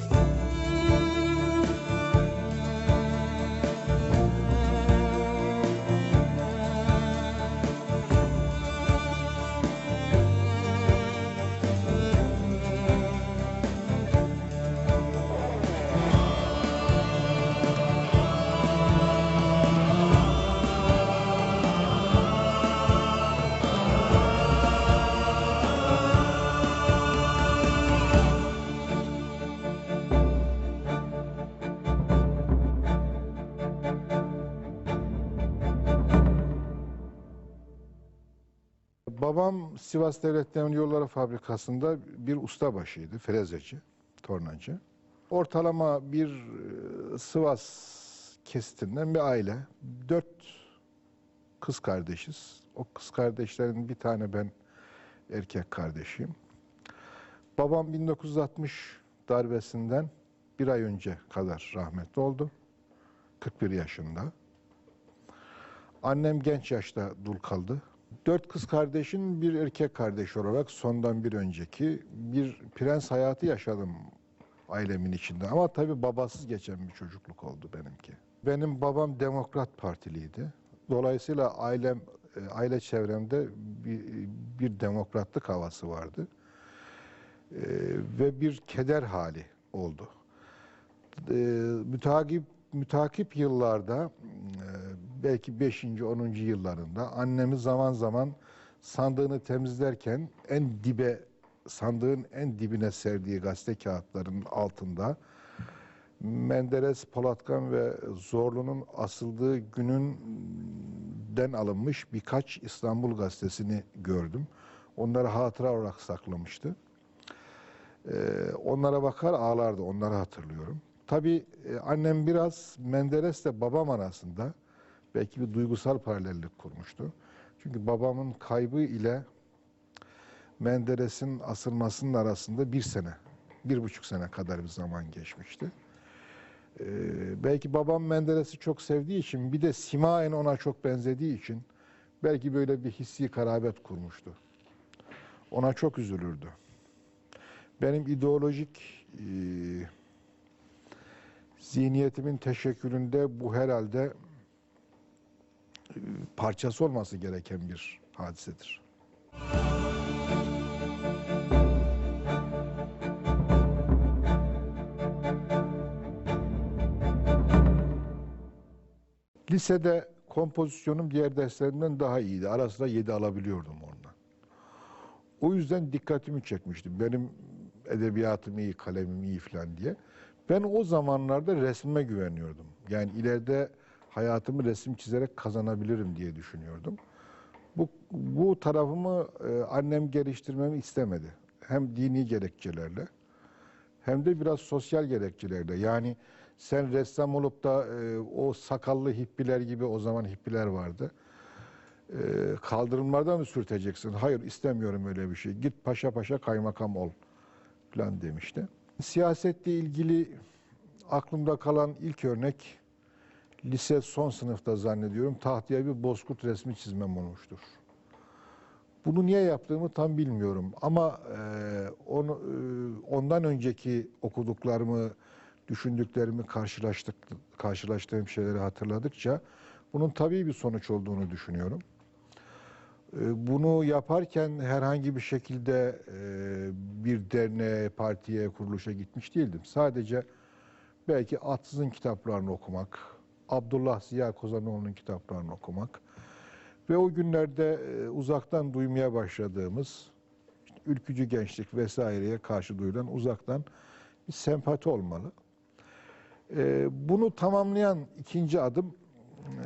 you Babam Sivas Devlet Demir Yolları Fabrikası'nda bir ustabaşıydı, frezeci, tornacı. Ortalama bir e, Sivas kesitinden bir aile. Dört kız kardeşiz. O kız kardeşlerin bir tane ben erkek kardeşiyim. Babam 1960 darbesinden bir ay önce kadar rahmetli oldu. 41 yaşında. Annem genç yaşta dul kaldı. Dört kız kardeşin bir erkek kardeş olarak sondan bir önceki bir prens hayatı yaşadım ailemin içinde. Ama tabii babasız geçen bir çocukluk oldu benimki. Benim babam Demokrat Partiliydi. Dolayısıyla ailem, e, aile çevremde bir, bir demokratlık havası vardı. E, ve bir keder hali oldu. E, mütakip mütakip yıllarda belki 5. 10. yıllarında annemi zaman zaman sandığını temizlerken en dibe sandığın en dibine serdiği gazete kağıtlarının altında Menderes, Polatkan ve Zorlu'nun asıldığı gününden alınmış birkaç İstanbul gazetesini gördüm. Onları hatıra olarak saklamıştı. Ee, onlara bakar ağlardı, onları hatırlıyorum. Tabii e, annem biraz Menderes'le babam arasında belki bir duygusal paralellik kurmuştu. Çünkü babamın kaybı ile Menderes'in asılmasının arasında bir sene, bir buçuk sene kadar bir zaman geçmişti. Ee, belki babam Menderes'i çok sevdiği için, bir de simaen ona çok benzediği için belki böyle bir hissi karabet kurmuştu. Ona çok üzülürdü. Benim ideolojik e, zihniyetimin teşekkülünde bu herhalde parçası olması gereken bir hadisedir. Lisede kompozisyonum diğer derslerimden daha iyiydi. Ara sıra 7 alabiliyordum ondan. O yüzden dikkatimi çekmişti. Benim edebiyatım iyi, kalemim iyi falan diye. Ben o zamanlarda resmime güveniyordum. Yani ileride hayatımı resim çizerek kazanabilirim diye düşünüyordum. Bu, bu tarafımı e, annem geliştirmemi istemedi. Hem dini gerekçelerle hem de biraz sosyal gerekçelerle. Yani sen ressam olup da e, o sakallı hippiler gibi o zaman hippiler vardı. E, kaldırımlarda mı sürteceksin? Hayır istemiyorum öyle bir şey. Git paşa paşa kaymakam ol falan demişti. Siyasetle ilgili aklımda kalan ilk örnek lise son sınıfta zannediyorum tahtaya bir bozkurt resmi çizmem olmuştur. Bunu niye yaptığımı tam bilmiyorum ama e, onu e, ondan önceki okuduklarımı, düşündüklerimi karşılaştık karşılaştığım şeyleri hatırladıkça bunun tabii bir sonuç olduğunu düşünüyorum. E, Bunu yaparken herhangi bir şekilde e, bir derneğe, partiye, kuruluşa gitmiş değildim. Sadece belki Atsız'ın kitaplarını okumak, Abdullah Ziya Kozanoğlu'nun kitaplarını okumak ve o günlerde e, uzaktan duymaya başladığımız işte ülkücü gençlik vesaireye karşı duyulan uzaktan bir sempati olmalı. E, Bunu tamamlayan ikinci adım e,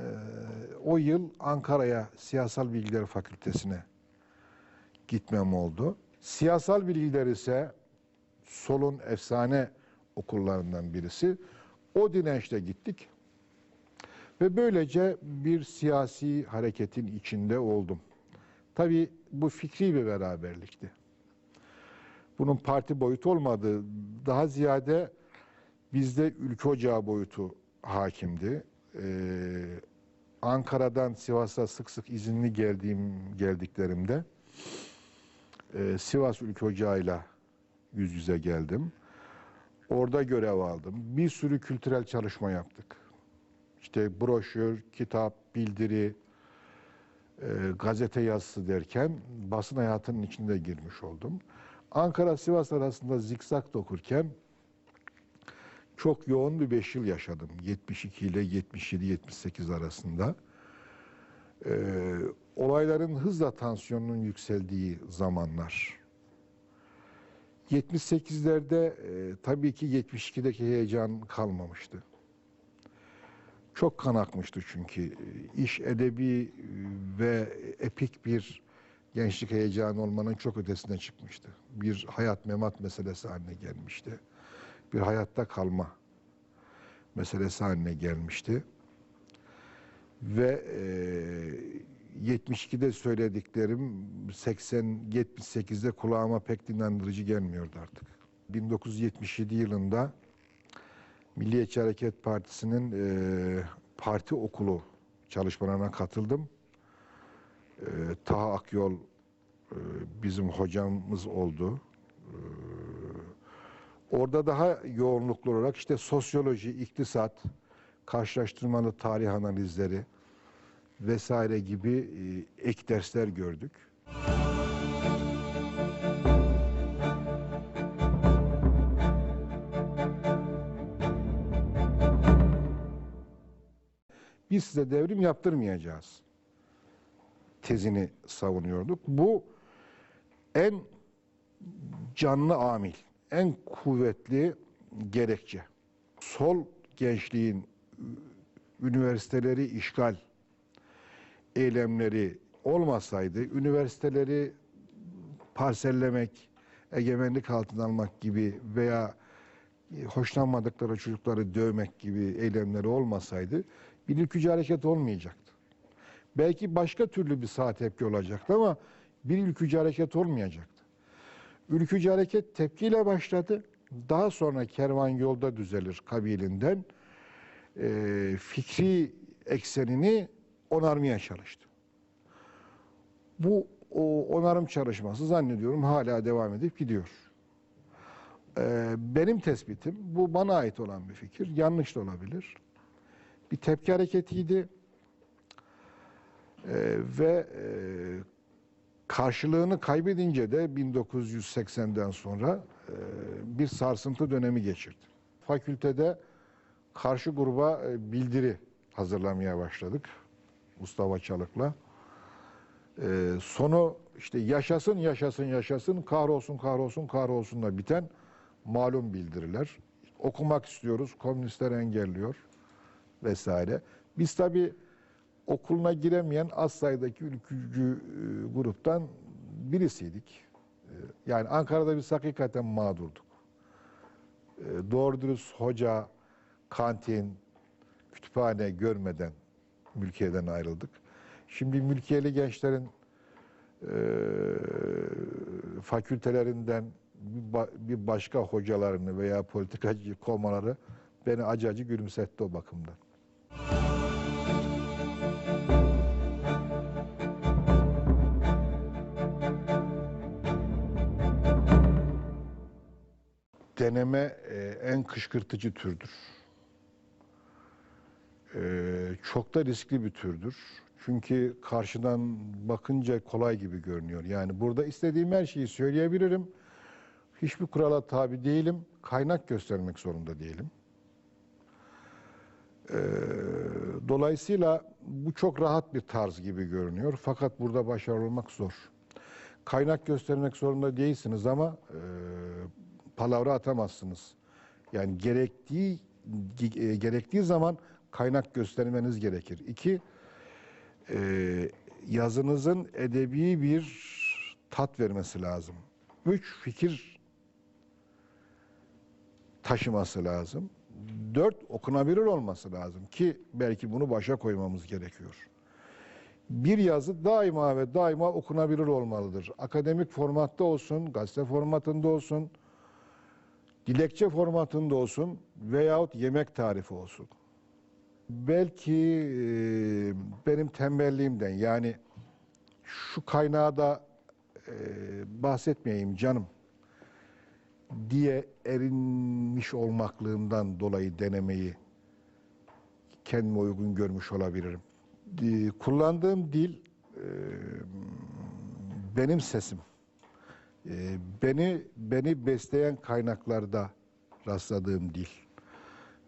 o yıl Ankara'ya Siyasal Bilgiler Fakültesine gitmem oldu. Siyasal bilgiler ise solun efsane okullarından birisi. O dirençle gittik. Ve böylece bir siyasi hareketin içinde oldum. Tabii bu fikri bir beraberlikti. Bunun parti boyutu olmadığı, daha ziyade bizde ülke ocağı boyutu hakimdi. Ee, Ankara'dan Sivas'a sık sık izinli geldiğim geldiklerimde e, Sivas Ülke Ocağı'yla yüz yüze geldim. Orada görev aldım. Bir sürü kültürel çalışma yaptık. İşte broşür, kitap, bildiri, e, gazete yazısı derken basın hayatının içinde girmiş oldum. Ankara-Sivas arasında zikzak dokurken çok yoğun bir beş yıl yaşadım. 72 ile 77-78 arasında. Ee, olayların hızla tansiyonunun yükseldiği zamanlar. 78'lerde e, tabii ki 72'deki heyecan kalmamıştı. Çok kan akmıştı çünkü. İş edebi e, ve epik bir gençlik heyecanı olmanın çok ötesine çıkmıştı. Bir hayat memat meselesi haline gelmişti. Bir hayatta kalma meselesi haline gelmişti. Ve e, 72'de söylediklerim 80 78'de kulağıma pek dinlendirici gelmiyordu artık. 1977 yılında Milliyetçi Hareket Partisi'nin e, parti okulu çalışmalarına katıldım. E, Taha Akyol e, bizim hocamız oldu. E, orada daha yoğunluklu olarak işte sosyoloji, iktisat, karşılaştırmalı tarih analizleri vesaire gibi e, ek dersler gördük. Biz size devrim yaptırmayacağız tezini savunuyorduk. Bu en canlı amil, en kuvvetli gerekçe. Sol gençliğin üniversiteleri işgal eylemleri olmasaydı, üniversiteleri parsellemek, egemenlik altına almak gibi veya hoşlanmadıkları çocukları dövmek gibi eylemleri olmasaydı bir ülkücü hareket olmayacaktı. Belki başka türlü bir sağ tepki olacaktı ama bir ülkücü hareket olmayacaktı. Ülkücü hareket tepkiyle başladı. Daha sonra kervan yolda düzelir kabilinden e, fikri eksenini onarmaya çalıştı. Bu o onarım çalışması zannediyorum hala devam edip gidiyor. Ee, benim tespitim, bu bana ait olan bir fikir, yanlış da olabilir. Bir tepki hareketiydi Ee, ve e, karşılığını kaybedince de 1980'den sonra e, bir sarsıntı dönemi geçirdi. Fakültede karşı gruba e, bildiri hazırlamaya başladık Mustafa Çalık'la. Ee, sonu işte yaşasın yaşasın yaşasın kahrolsun kahrolsun kahrolsunla biten malum bildiriler. Okumak istiyoruz, komünistler engelliyor vesaire. Biz tabi okuluna giremeyen az sayıdaki ülkücü e, gruptan birisiydik. E, yani Ankara'da biz hakikaten mağdurduk. E, doğru dürüst hoca, kantin, kütüphane görmeden mülkiyeden ayrıldık. Şimdi mülkiyeli gençlerin e, fakültelerinden bir, ba- bir başka hocalarını veya politikacı kovmaları beni acı acı gülümsetti o bakımdan. Deneme e, en kışkırtıcı türdür. Ee, çok da riskli bir türdür. Çünkü karşıdan bakınca kolay gibi görünüyor. Yani burada istediğim her şeyi söyleyebilirim. Hiçbir kurala tabi değilim. Kaynak göstermek zorunda değilim. Ee, dolayısıyla bu çok rahat bir tarz gibi görünüyor. Fakat burada başarılı olmak zor. Kaynak göstermek zorunda değilsiniz ama e, palavra atamazsınız. Yani gerektiği ge- gerektiği zaman kaynak göstermeniz gerekir. İki, e, yazınızın edebi bir tat vermesi lazım. Üç, fikir taşıması lazım. Dört, okunabilir olması lazım ki belki bunu başa koymamız gerekiyor. Bir yazı daima ve daima okunabilir olmalıdır. Akademik formatta olsun, gazete formatında olsun, dilekçe formatında olsun veyahut yemek tarifi olsun belki e, benim tembelliğimden yani şu kaynağı da e, bahsetmeyeyim canım. diye erinmiş olmaklığımdan dolayı denemeyi kendime uygun görmüş olabilirim. Di- Kullandığım dil e, benim sesim. E, Beni beni besleyen kaynaklarda rastladığım dil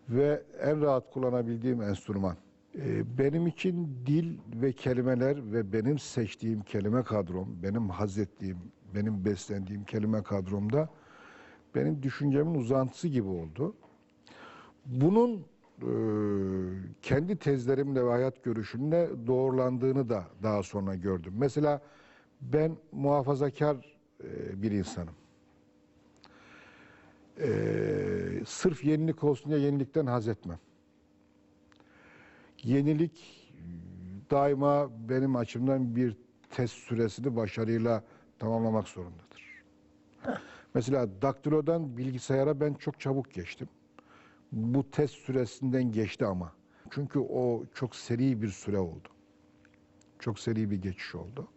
ve en rahat kullanabildiğim enstrüman. E, Benim için dil ve kelimeler ve benim seçtiğim kelime kadrom, benim haz ettiğim, benim beslendiğim kelime kadromda benim düşüncemin uzantısı gibi oldu. Bunun e, kendi tezlerimle ve hayat görüşümle doğrulandığını da daha sonra gördüm. Mesela ben muhafazakar e, bir insanım. E, sırf yenilik olsun diye yenilikten haz etmem. Yenilik daima benim açımdan bir test süresini başarıyla tamamlamak zorundadır. Mesela daktilodan bilgisayara ben çok çabuk geçtim. Bu test süresinden geçti ama. Çünkü o çok seri bir süre oldu. Çok seri bir geçiş oldu.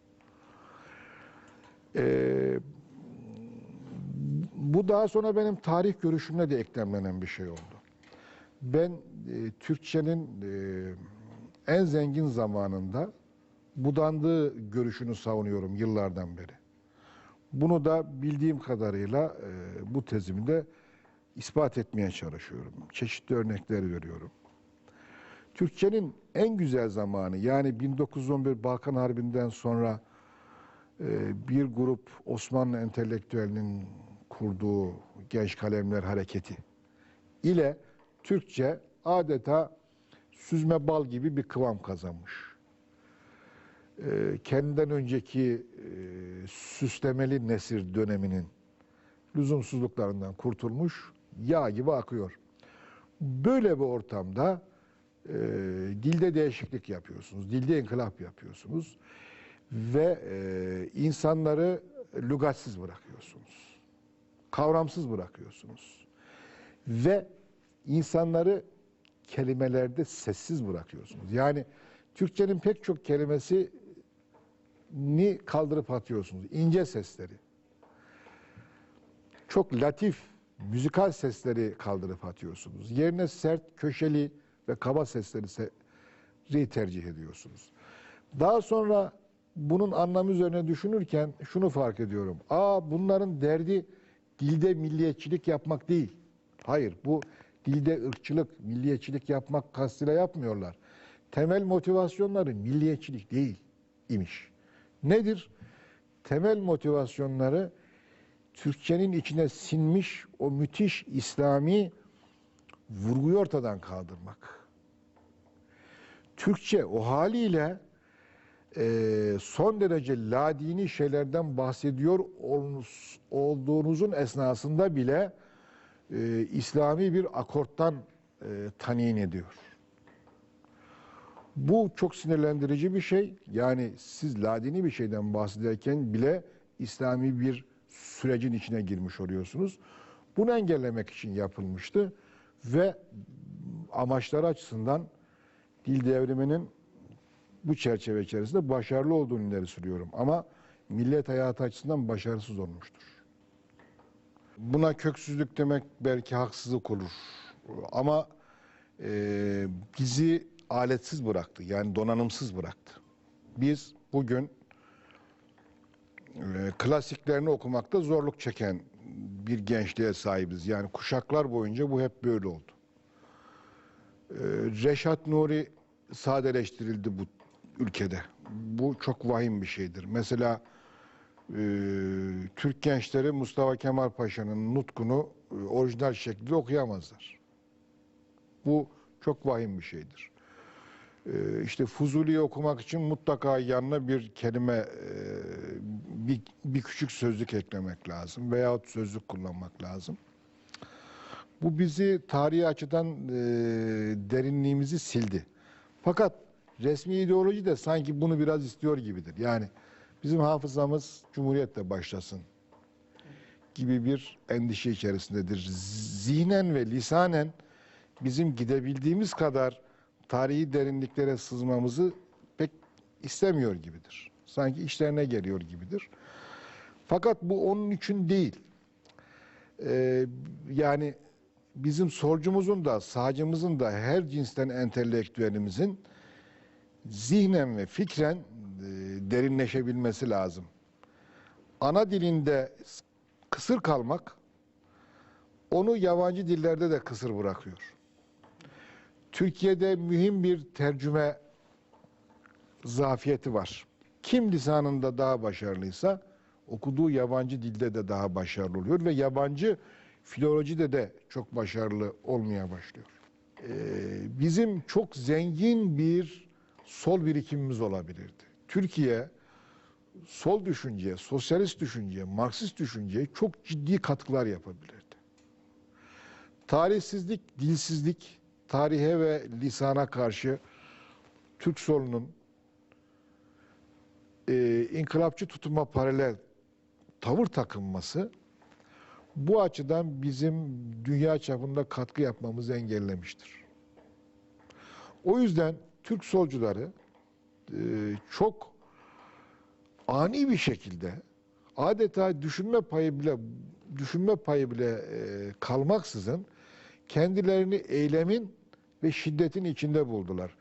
Ee, bu daha sonra benim tarih görüşümle de eklemlenen bir şey oldu. Ben e, Türkçenin e, en zengin zamanında budandığı görüşünü savunuyorum yıllardan beri. Bunu da bildiğim kadarıyla e, bu tezimde ispat etmeye çalışıyorum. Çeşitli örnekler veriyorum. Türkçenin en güzel zamanı yani 1911 Balkan Harbi'nden sonra bir grup Osmanlı entelektüelinin kurduğu Genç Kalemler Hareketi ile Türkçe adeta süzme bal gibi bir kıvam kazanmış. E, kendinden önceki e, süslemeli nesir döneminin lüzumsuzluklarından kurtulmuş, yağ gibi akıyor. Böyle bir ortamda e, dilde değişiklik yapıyorsunuz, dilde inkılap yapıyorsunuz ve e, insanları lügatsız bırakıyorsunuz, kavramsız bırakıyorsunuz ve insanları kelimelerde sessiz bırakıyorsunuz. Yani Türkçenin pek çok kelimesi ni kaldırıp atıyorsunuz. İnce sesleri. Çok latif, müzikal sesleri kaldırıp atıyorsunuz. Yerine sert, köşeli ve kaba sesleri se- tercih ediyorsunuz. Daha sonra bunun anlamı üzerine düşünürken şunu fark ediyorum. Aa bunların derdi dilde milliyetçilik yapmak değil. Hayır bu dilde ırkçılık, milliyetçilik yapmak kastıyla yapmıyorlar. Temel motivasyonları milliyetçilik değil imiş. Nedir? Temel motivasyonları Türkçenin içine sinmiş o müthiş İslami vurguyu ortadan kaldırmak. Türkçe o haliyle e, son derece ladini şeylerden bahsediyor olduğunuzun esnasında bile e, İslami bir akorttan e, tanin ediyor. Bu çok sinirlendirici bir şey. Yani siz ladini bir şeyden bahsederken bile İslami bir sürecin içine girmiş oluyorsunuz. Bunu engellemek için yapılmıştı ve amaçları açısından dil devriminin bu çerçeve içerisinde başarılı olduğunu ileri sürüyorum. Ama millet hayatı açısından başarısız olmuştur. Buna köksüzlük demek belki haksızlık olur. Ama e, bizi aletsiz bıraktı. Yani donanımsız bıraktı. Biz bugün e, klasiklerini okumakta zorluk çeken bir gençliğe sahibiz. Yani kuşaklar boyunca bu hep böyle oldu. E, Reşat Nuri sadeleştirildi bu ülkede. Bu çok vahim bir şeydir. Mesela e, Türk gençleri Mustafa Kemal Paşa'nın nutkunu e, orijinal şekilde okuyamazlar. Bu çok vahim bir şeydir. E, işte Fuzuli'yi okumak için mutlaka yanına bir kelime, e, bir, bir küçük sözlük eklemek lazım veyahut sözlük kullanmak lazım. Bu bizi tarihi açıdan e, derinliğimizi sildi. Fakat resmi ideoloji de sanki bunu biraz istiyor gibidir. Yani bizim hafızamız Cumhuriyet'te başlasın gibi bir endişe içerisindedir. Zihnen ve lisanen bizim gidebildiğimiz kadar tarihi derinliklere sızmamızı pek istemiyor gibidir. Sanki işlerine geliyor gibidir. Fakat bu onun için değil. e, yani bizim solcumuzun da sağcımızın da her cinsten entelektüelimizin zihnen ve fikren e, derinleşebilmesi lazım. Ana dilinde kısır kalmak onu yabancı dillerde de kısır bırakıyor. Türkiye'de mühim bir tercüme zafiyeti var. Kim lisanında daha başarılıysa okuduğu yabancı dilde de daha başarılı oluyor ve yabancı filolojide de çok başarılı olmaya başlıyor. Ee, bizim çok zengin bir sol birikimimiz olabilirdi. Türkiye sol düşünceye, sosyalist düşünceye, Marksist düşünceye çok ciddi katkılar yapabilirdi. Tarihsizlik, dilsizlik, tarihe ve lisana karşı Türk solunun e, inkılapçı tutuma paralel tavır takınması bu açıdan bizim dünya çapında katkı yapmamızı engellemiştir. O yüzden Türk solcuları e, çok ani bir şekilde adeta düşünme payı bile düşünme payı bile e, kalmaksızın kendilerini eylemin ve şiddetin içinde buldular.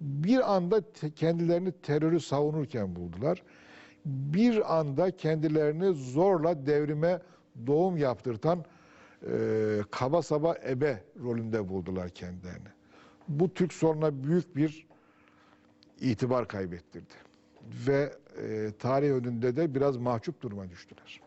Bir anda kendilerini terörü savunurken buldular. Bir anda kendilerini zorla devrime doğum yaptırtan e, kaba saba ebe rolünde buldular kendilerini. Bu Türk soluna büyük bir itibar kaybettirdi. Ve e, tarih önünde de biraz mahcup duruma düştüler.